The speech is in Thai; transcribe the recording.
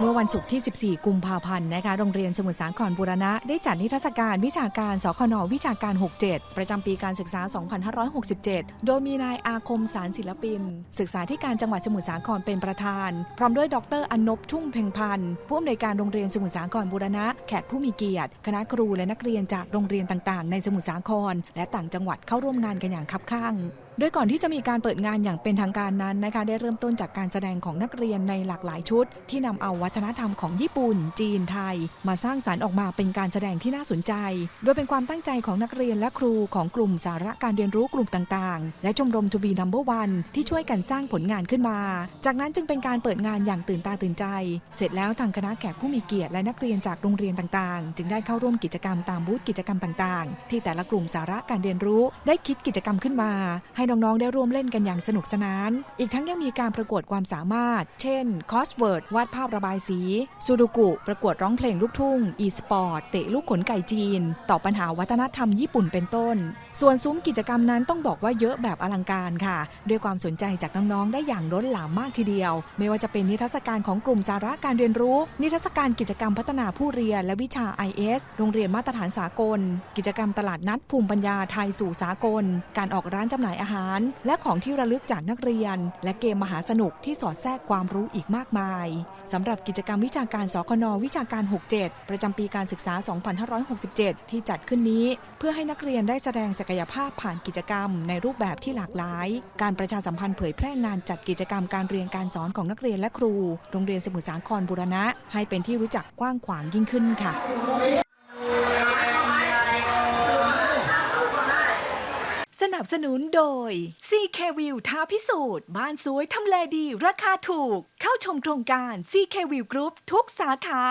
เมื่อวันศุกร์ที่ 14 กุมภาพันธ์นะคะ โรงเรียนสมุทรสาครบูรณะ ได้จัดนิทรรศการวิชาการ สคนวิชาการ 67 ประจำปีการศึกษา 2567 โดยมีนายอาคมสารศิลปิน ศึกษาที่การจังหวัดสมุทรสาครเป็นประธาน พร้อมด้วยดรอนนบชุ่งเพ่งพันธ์ผู้อำนวยการโรงเรียนสมุทรสาครบูรณะ แขกผู้มีเกียรติ คณะครูและนักเรียนจากโรงเรียนต่างๆ ในสมุทรสาคร และต่างจังหวัดเข้าร่วมงานกันอย่างคับข้าง โดยก่อนที่จะมีการเปิดงานอย่างเป็นทางการนั้นนะคะ ได้เริ่มต้นจากการแสดงของนักเรียนในหลากหลายชุด ที่นำเอาวัฒนธรรมของญี่ปุ่น จีนไทย มาสร้างสารรค์ออกมาเป็นการแสดงที่น่าสนใจ โดยเป็นความตั้งใจของนักเรียนและครูของกลุ่มสาระการเรียนรู้กลุ่มต่างๆ และชมรมทูบีนัมเบอร์วันที่ช่วยกันสร้างผลงานขึ้นมา จากนั้นจึงเป็นการเปิดงานอย่างตื่นตาตื่นใจ เสร็จแล้วทางคณะแขกผู้มีเกียรติและนักเรียนจากโรงเรียนต่างๆ จึงได้เข้าร่วมกิจกรรมตามบูธกิจกรรมต่างๆ ที่แต่ละกลุ่มสาระการเรียนรู้ ได้คิดกิจกรรมขึ้นมาให้น้องๆได้ร่วมเล่นกันอย่างสนุกสนาน อีกทั้งยังมีการประกวดความสามารถ เช่นคอสเวิร์ดวาดภาพระบายสีซูดูกุประกวดร้องเพลงลูกทุ่ง อีสปอร์ต เตะลูกขนไก่จีน ต่อปัญหาวัฒนธรรมญี่ปุ่นเป็นต้น ส่วนซุ้มกิจกรรมนั้นต้องบอกว่าเยอะแบบอลังการค่ะ ด้วยความสนใจจากน้องๆได้อย่างล้นหลามมากทีเดียว ไม่ว่าจะเป็นนิทรรศการของกลุ่มสาระการเรียนรู้ นิทรรศการกิจกรรมพัฒนาผู้เรียนและวิชา IS โรงเรียนมาตรฐานสากล กิจกรรมตลาดนัดภูมิปัญญาไทยสู่สากล การออกร้านจำหน่ายอาหารและของที่ระลึกจากนักเรียน และเกมมหาสนุกที่สอดแทรกความรู้อีกมากมายสำหรับกิจกรรมวิชาการสคนวิชาการ 67 ประจำปีการศึกษา 2567 ที่จัดขึ้นนี้ เพื่อให้นักเรียนได้แสดงศักยภาพผ่านกิจกรรม ในรูปแบบที่หลากหลาย การประชาสัมพันธ์เผยแพร่งานจัดกิจกรรมการเรียนการสอนของนักเรียนและครู โรงเรียนสมุทรสาครบุรณะ ให้เป็นที่รู้จักกว้างขวางยิ่งขึ้นค่ะ นับสนุนโดย CK View ท้าพิสูจน์ บ้านสวยทำเลดี ราคาถูก เข้าชมโครงการ CK View Group ทุกสาขา